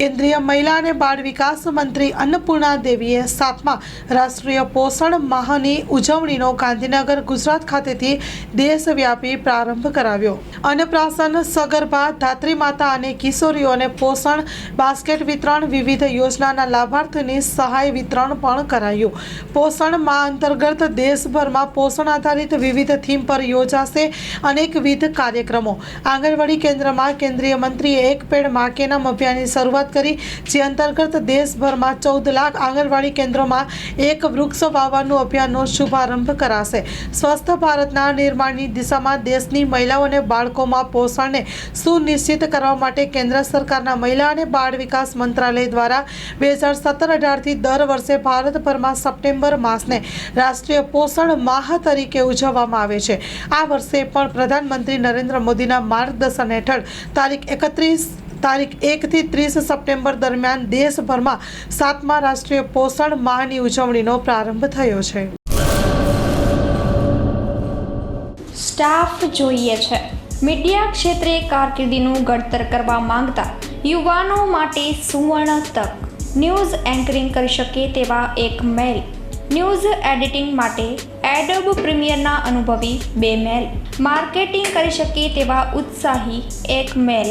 કેન્દ્રીય મહિલા અને બાળ વિકાસ મંત્રી અન્નપૂર્ણા દેવીએ સાતમા રાષ્ટ્રીય પોષણ માહની ઉજવણીનો ગાંધીનગર, ગુજરાત ખાતેથી દેશવ્યાપી પ્રારંભ કરાવ્યો. અન્નપ્રાસન સગર્ભા, ધાત્રી માતા અને કિશોરીઓને પોષણ, બાસ્કેટ વિતરણ, વિવિધ યોજનાના લાભાર્થીની સહાય વિતરણ પણ કરાયું. પોષણ મા અંતર્ગત દેશભરમાં પોષણ આધારિત વિવિધ થીમ પર યોજાશે અનેકવિધ કાર્યક્રમો. આંગણવાડી કેન્દ્રમાં કેન્દ્રીય મંત્રીએ એક પેડ માકેના કે શરૂઆત શરૂઆત કરી, જે અંતર્ગત દેશભરમાં ચૌદ લાખ આંગણવાડી કેન્દ્રોમાં એક વૃક્ષ વાવવાનું અભિયાનનો શુભારંભ કરાશે. સ્વસ્થ ભારતના નિર્માણની દિશામાં દેશની મહિલાઓ અને બાળકોમાં પોષણને સુનિશ્ચિત કરવા માટે કેન્દ્ર સરકારના મહિલા અને બાળ વિકાસ મંત્રાલય દ્વારા બે હજાર સત્તર અઢારથી દર વર્ષે ભારતભરમાં સપ્ટેમ્બર માસને રાષ્ટ્રીય પોષણ માહ તરીકે ઉજવવામાં આવે છે. આ વર્ષે પણ પ્રધાનમંત્રી નરેન્દ્ર મોદીના માર્ગદર્શન હેઠળ તારીખ એકત્રીસ તારીખ એકથી ત્રીસ સપ્ટેમ્બર દરમિયાન દેશભરમાં સાતમા રાષ્ટ્રીય પોષણ માહની ઉજવણીનો પ્રારંભ થયો છે. સ્ટાફ જોઈએ છે. મીડિયા ક્ષેત્રે કારકિર્દીનું ઘડતર કરવા માંગતા યુવાનો માટે સુવર્ણ તક. ન્યૂઝ એન્કરિંગ કરી શકે તેવા એક મેલ. ન્યૂઝ એડિટિંગ માટે એડોબ પ્રીમિયરના અનુભવી બે મેલ. માર્કેટિંગ કરી શકે તેવા ઉત્સાહી એક મેલ.